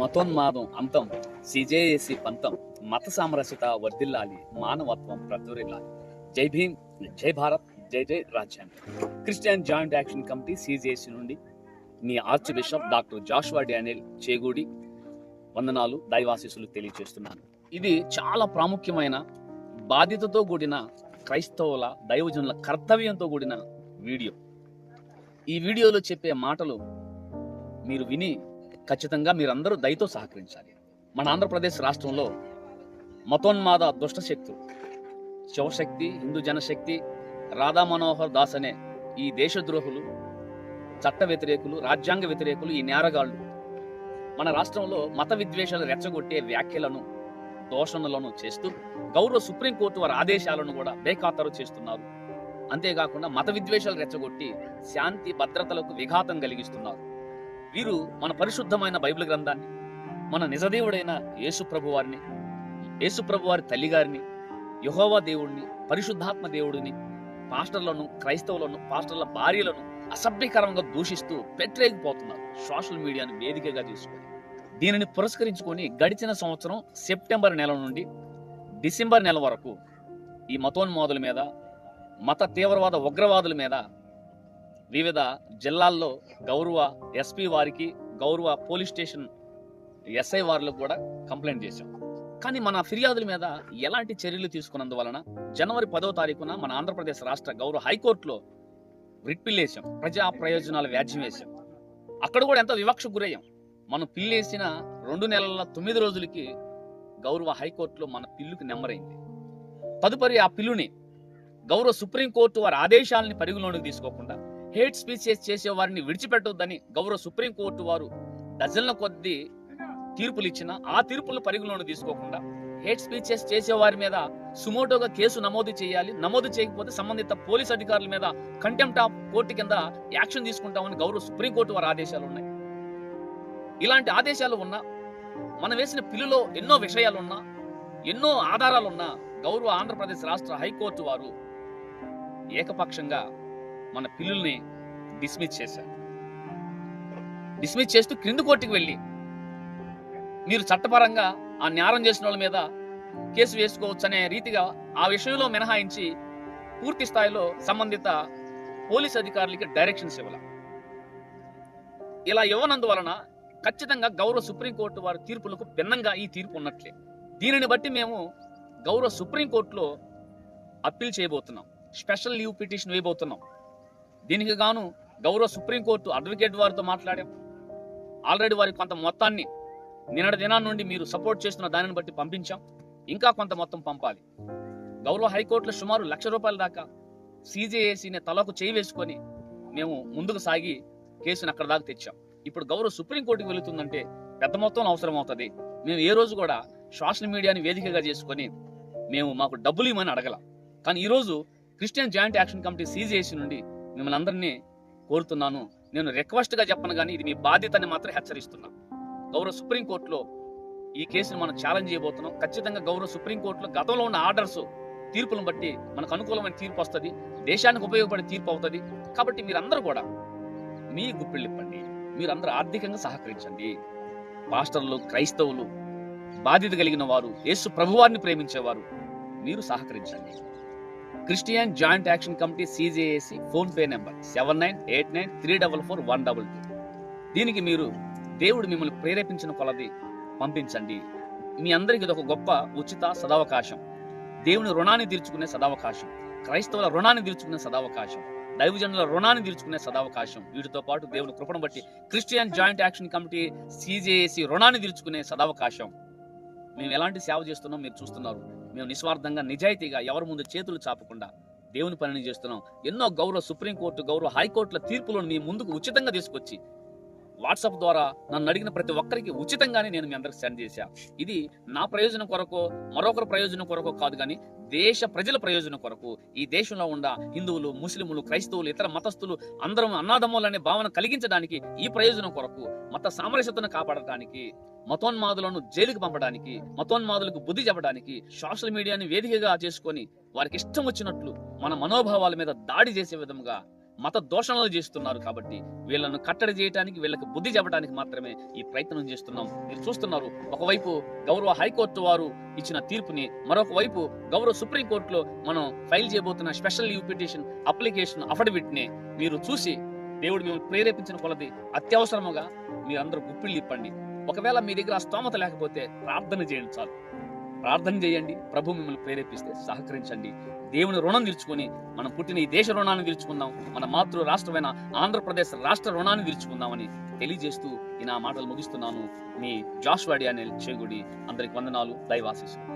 మతోన్మాదం అంతం సిజేఏసి పంతం మత సామరస్యత వర్ధిల్లాలి మానవత్వం ప్రజ్వరిల్లాలి జై భీమ్ జై భారత్ జై జై రాజ్యాంగం. Christian joint action committee CJC నుండి మీ arch bishop doctor Joshua Daniel Chegudi వందనాలు దైవాశీసులు తెలియజేస్తున్నాను. ఇది చాలా ప్రాముఖ్యమైన బాధ్యతతో కూడిన క్రైస్తవుల దైవజనుల కర్తవ్యంతో కూడిన వీడియో. ఈ వీడియోలో చెప్పే మాటలు మీరు విని ఖచ్చితంగా మీరందరూ దయతో సహకరించాలి. మన ఆంధ్రప్రదేశ్ రాష్ట్రంలో మతోన్మాద దుష్ట శక్తులు శివశక్తి హిందూ జనశక్తి రాధా మనోహర్ దాస్ అనే ఈ దేశద్రోహులు చట్ట వ్యతిరేకులు రాజ్యాంగ వ్యతిరేకులు ఈ నేరగాళ్ళు మన రాష్ట్రంలో మత విద్వేషాలు రెచ్చగొట్టే వ్యాఖ్యలను దోషణలను చేస్తూ గౌరవ సుప్రీంకోర్టు వారి ఆదేశాలను కూడా బేఖాతరు చేస్తున్నారు. అంతేకాకుండా మత విద్వేషాలు రెచ్చగొట్టి శాంతి భద్రతలకు విఘాతం కలిగిస్తున్నారు. వీరు మన పరిశుద్ధమైన బైబిల్ గ్రంథాన్ని మన నిజదేవుడైన యేసు ప్రభు వారిని యేసు ప్రభు వారి తల్లి గారిని యహోవా దేవుడిని పరిశుద్ధాత్మ దేవుడిని పాస్టర్లను క్రైస్తవులను పాస్టర్ల భార్యలను అసభ్యకరంగా దూషిస్తూ పెట్టలేకపోతున్నారు సోషల్ మీడియాను వేదికగా తీసుకొని. దీనిని పురస్కరించుకొని గడిచిన సంవత్సరం సెప్టెంబర్ నెల నుండి డిసెంబర్ నెల వరకు ఈ మతోన్మాదుల మీద మత తీవ్రవాద ఉగ్రవాదుల మీద వివిధ జిల్లాల్లో గౌరవ ఎస్పీ వారికి గౌరవ పోలీస్ స్టేషన్ ఎస్ఐ వారికి కూడా కంప్లైంట్ చేశాం. కానీ మన ఫిర్యాదుల మీద ఎలాంటి చర్యలు తీసుకున్నందువలన జనవరి పదో తారీఖున మన ఆంధ్రప్రదేశ్ రాష్ట్ర గౌరవ హైకోర్టులో రిట్ పిల్లేసాం ప్రజా ప్రయోజనాల వ్యాజ్యం వేశాం. అక్కడ కూడా ఎంతో వివక్ష గురయ్యాం. మనం పిల్లేసిన రెండు నెలల తొమ్మిది రోజులకి గౌరవ హైకోర్టులో మన పిల్లుకి నెమ్మరైంది తదుపరి ఆ పిల్లుని గౌరవ సుప్రీంకోర్టు వారి ఆదేశాలని పరిగణలోకి తీసుకోకుండా హేట్ స్పీచెస్ చేసే వారిని విడిచిపెట్టొద్దని గౌరవ సుప్రీంకోర్టు వారు డజన్ల కొద్దీ తీర్పులు ఇచ్చిన ఆ తీర్పులు పరిగణలోకి తీసుకోకుండా హేట్ స్పీచెస్ చేసే వారి మీద సుమోటోగా కేసు నమోదు చేయాలి. నమోదు చేయకపోతే సంబంధిత పోలీస్ అధికారుల మీద కంటెంప్ట్ ఆఫ్ కోర్టు కింద యాక్షన్ తీసుకుంటామని గౌరవ సుప్రీంకోర్టు వారి ఆదేశాలు ఉన్నాయి. ఇలాంటి ఆదేశాలు ఉన్నా మనం వేసిన పిల్లులో ఎన్నో విషయాలు ఉన్నా ఎన్నో ఆధారాలున్నా గౌరవ ఆంధ్రప్రదేశ్ రాష్ట్ర హైకోర్టు వారు ఏకపక్షంగా మన పిల్లుల్ని డిస్మిస్ చేశారు. డిస్మిస్ చేస్తూ క్రింది కోర్టుకు వెళ్ళి మీరు చట్టపరంగా ఆ నేరం చేసిన వాళ్ళ మీద కేసు వేసుకోవచ్చు అనే రీతిగా ఆ విషయంలో మినహాయించి పూర్తి స్థాయిలో సంబంధిత పోలీస్ అధికారులకి డైరెక్షన్స్ ఇవ్వాల? ఇలా ఇవ్వనందువలన ఖచ్చితంగా గౌరవ సుప్రీంకోర్టు వారి తీర్పులకు భిన్నంగా ఈ తీర్పు ఉన్నట్లే. దీనిని బట్టి మేము గౌరవ సుప్రీంకోర్టులో అప్పీల్ చేయబోతున్నాం. స్పెషల్ లీవ్ పిటిషన్ వేయబోతున్నాం. దీనికి గాను గౌరవ సుప్రీంకోర్టు అడ్వకేట్ వారితో మాట్లాడాం ఆల్రెడీ వారి కొంత మొత్తాన్ని నిన్నటి దినాల నుండి మీరు సపోర్ట్ చేస్తున్న దానిని బట్టి పంపించాం. ఇంకా కొంత మొత్తం పంపాలి. గౌరవ హైకోర్టులో సుమారు లక్ష రూపాయల దాకా సీజేఏసీని తలకు చేయి వేసుకొని మేము ముందుకు సాగి కేసుని అక్కడ దాకా తెచ్చాం. ఇప్పుడు గౌరవ సుప్రీంకోర్టుకి వెళుతుందంటే పెద్ద మొత్తం అవసరం అవుతుంది మేము ఏ రోజు కూడా సోషల్ మీడియాని వేదికగా చేసుకొని మేము మాకు డబ్బులు ఇవ్వమని అడగల. కానీ ఈరోజు Christian joint action committee CJAC నుండి మిమ్మల్ని అందరినీ కోరుతున్నాను. నేను రిక్వెస్ట్గా చెప్పను కానీ ఇది మీ బాధ్యతని మాత్రం హెచ్చరిస్తున్నాను గౌరవ సుప్రీంకోర్టులో ఈ కేసును మనం ఛాలెంజ్ చేయబోతున్నాం. ఖచ్చితంగా గౌరవ సుప్రీంకోర్టులో గతంలో ఉన్న ఆర్డర్స్ తీర్పులను బట్టి మనకు అనుకూలమైన తీర్పు వస్తుంది. దేశానికి ఉపయోగపడే తీర్పు అవుతుంది. కాబట్టి మీరందరూ కూడా మీ గుప్పిళ్ళిప్పండి మీరందరూ ఆర్థికంగా సహకరించండి. పాస్టర్లు క్రైస్తవులు బాధ్యత కలిగిన వారు యేసు ప్రభువారిని ప్రేమించేవారు మీరు సహకరించండి. Christian joint action committee CJAC PhonePe number seven nine eight nine three double four one double two. దీనికి మీరు దేవుడు మిమ్మల్ని ప్రేరేపించిన కొలది పంపించండి. మీ అందరికి ఇది ఒక గొప్ప ఉచిత సదవకాశం. దేవుని రుణాన్ని తీర్చుకునే సదవకాశం. క్రైస్తవుల రుణాన్ని తీర్చుకునే సదవకాశం. దైవజనుల రుణాన్ని తీర్చుకునే సదవకాశం. వీటితో పాటు దేవుని కృపను బట్టి Christian joint action committee CJAC రుణాన్ని తీర్చుకునే సదవకాశం. మేము ఎలాంటి సేవ చేస్తున్నాం మీరు చూస్తున్నారు. మేము నిస్వార్థంగా నిజాయితీగా ఎవరి ముందు చేతులు చాపకుండా దేవుని పనిని చేస్తున్నాం. ఎన్నో గౌరవ సుప్రీంకోర్టు గౌరవ హైకోర్టుల తీర్పులను మీ ముందుకు ఉచితంగా తీసుకొచ్చి వాట్సాప్ ద్వారా నన్ను అడిగిన ప్రతి ఒక్కరికి ఉచితంగానే నేను మీ అందరికి సెండ్ చేశా. ఇది నా ప్రయోజనం కొరకు మరొకరి ప్రయోజనం కొరకు కాదు కానీ దేశ ప్రజల ప్రయోజనం కొరకు. ఈ దేశంలో ఉన్న హిందువులు ముస్లింలు క్రైస్తవులు ఇతర మతస్థులు అందరం అన్నాదమ్ములు అనే భావన కలిగించడానికి ఈ ప్రయోజనం కొరకు మత సామరస్యతను కాపాడటానికి మతోన్మాదులను జైలుకు పంపడానికి మతోన్మాదులకు బుద్ధి చెప్పడానికి సోషల్ మీడియాని వేదికగా చేసుకొని వారికి ఇష్టం వచ్చినట్లు మన మనోభావాల మీద దాడి చేసే విధంగా మత దోషణలు చేస్తున్నారు కాబట్టి వీళ్ళను కట్టడి చేయడానికి వీళ్ళకి బుద్ధి చెప్పడానికి మాత్రమే ఈ ప్రయత్నం చేస్తున్నాం. మీరు చూస్తున్నారు ఒకవైపు గౌరవ హైకోర్టు వారు ఇచ్చిన తీర్పుని మరొక వైపు గౌరవ సుప్రీంకోర్టులో మనం ఫైల్ చేయబోతున్న స్పెషల్ లీవ్ పిటిషన్ అప్లికేషన్ అఫిడవిట్ని మీరు చూసి దేవుడు మిమ్మల్ని ప్రేరేపించిన కొలది అత్యవసరముగా మీరందరూ గుప్పిళ్ళు ఇప్పండి. ఒకవేళ మీ దగ్గర ఆ స్తోమత లేకపోతే ప్రార్థన చేయండి చాలు. ప్రార్థన చేయండి. ప్రభు మిమ్మల్ని ప్రేరేపిస్తే సహకరించండి. దేవుని రుణం తీర్చుకొని మనం పుట్టిన ఈ దేశ రుణాన్ని తీర్చుకుందాం. మన మాతృ రాష్ట్రమైన ఆంధ్రప్రదేశ్ రాష్ట్ర రుణాన్ని తీర్చుకుందామని తెలియజేస్తూ ఈ నా మాటలు ముగిస్తున్నాను. మీ జాష్వాడి అనే చేగుడి. అందరికి వందనాలు. దైవాశీస్సు